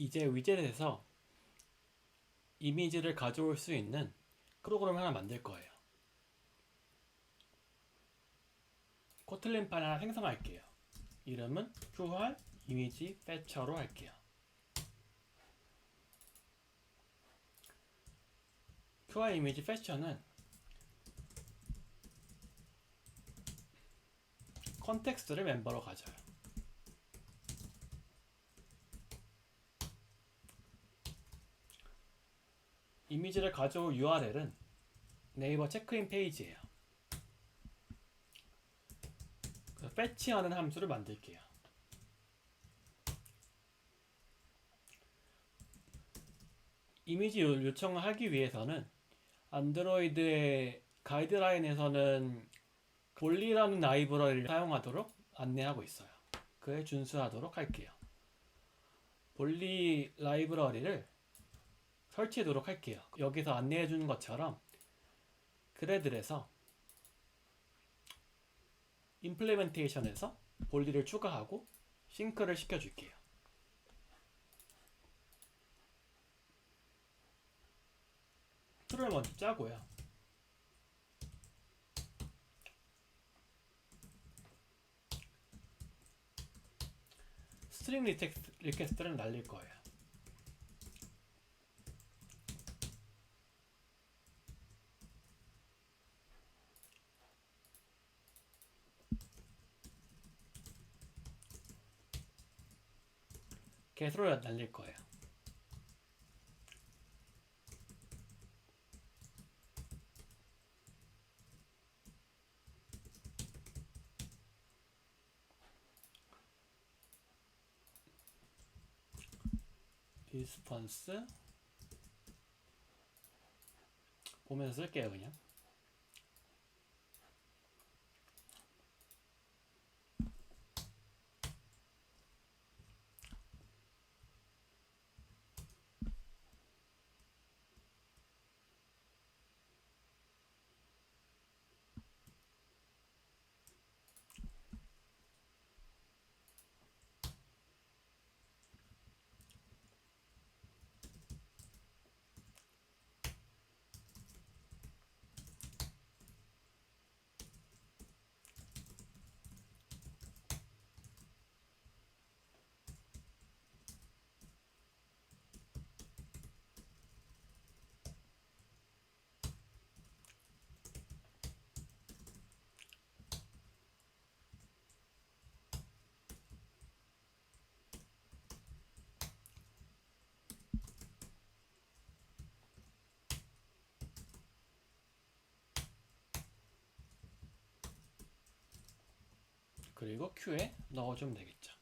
이제 위젯에서 이미지를 가져올 수 있는 프로그램 하나 만들 거예요. 코틀린 파일 하나 생성할게요. 이름은 QR 이미지 패처로 할게요. QR 이미지 패처는 컨텍스트를 멤버로 가져요. 이미지를 가져올 URL은 네이버 체크인 페이지예요. 그래서 fetch하는 함수를 만들게요. 이미지 요- 요청을 하기 위해서는 안드로이드의 가이드라인에서는 볼리라는 라이브러리를 사용하도록 안내하고 있어요. 그에 준수하도록 할게요. 볼리 라이브러리를 설치하도록 할게요. 여기서 안내해 주는 것처럼 그래들에서 임플레멘테이션에서 볼리를 추가하고 싱크를 시켜줄게요. 틀을 먼저 짜고요. 스트링 리퀘스트를 날릴 거예요. 개수를 날릴 거예요. 리스폰스 보면서 쓸게요 그냥 그리고 큐에 넣어주면 되겠죠.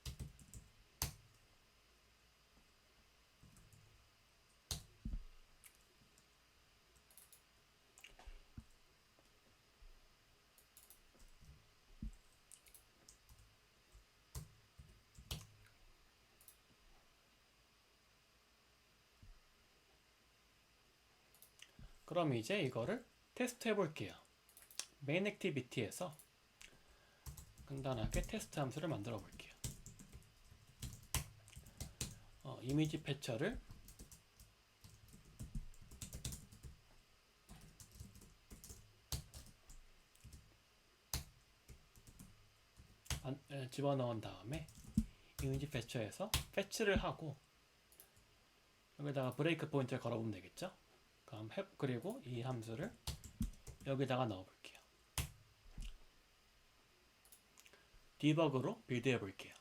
그럼 이제 이거를 테스트 해볼게요. 메인 액티비티에서 간단하게 테스트 함수를 만들어 볼게요. 어, 이미지 패처를 집어넣은 다음에 이미지 패처에서 패치를 하고 여기다가 브레이크 포인트를 걸어보면 되겠죠? 그럼 해, 그리고 이 함수를 여기다가 넣어볼게요. 디버그로 빌드해 볼게요.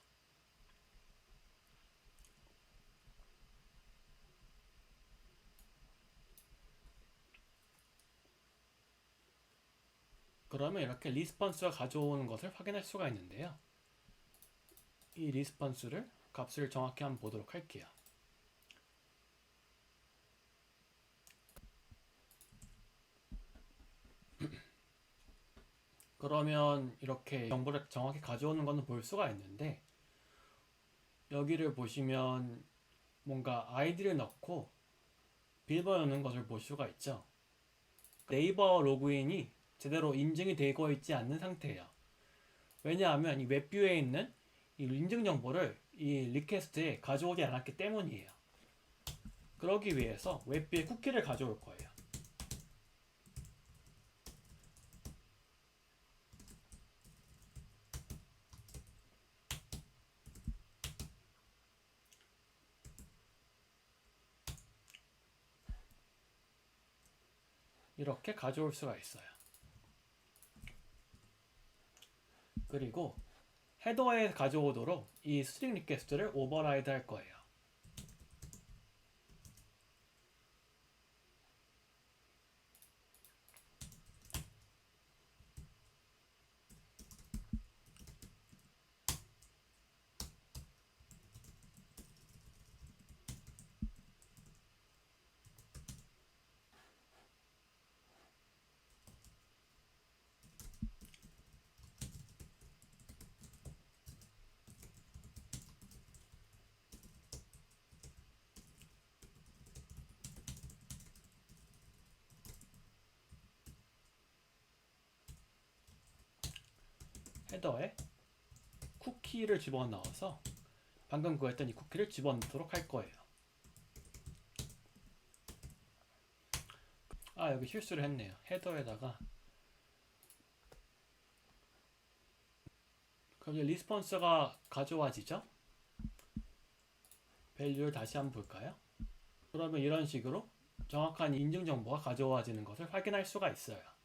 그러면 이렇게 리스폰스가 가져오는 것을 확인할 수가 있는데요. 이 리스폰스를 값을 정확히 한번 보도록 할게요. 그러면 이렇게 정보를 정확히 가져오는 거는 볼 수가 있는데 여기를 보시면 뭔가 아이디를 넣고 비밀번호 넣는 것을 볼 수가 있죠. 네이버 로그인이 제대로 인증이 되고 있지 않는 상태예요. 왜냐하면 이 웹뷰에 있는 이 인증 정보를 이 리퀘스트에 가져오지 않았기 때문이에요. 그러기 위해서 웹비에 쿠키를 가져올 거예요. 이렇게 가져올 수가 있어요. 그리고 헤더에 가져오도록 이 스트링 리퀘스트를 오버라이드 할 거예요. 헤더에 쿠키를 집어넣어서 방금 구했던 이 쿠키를 집어넣도록 할 거예요. 아 여기 실수를 했네요. 헤더에다가 그럼 이제 리스폰스가 가져와지죠? 밸류를 다시 한번 볼까요? 그러면 이런 식으로 정확한 인증 정보가 가져와지는 것을 확인할 수가 있어요.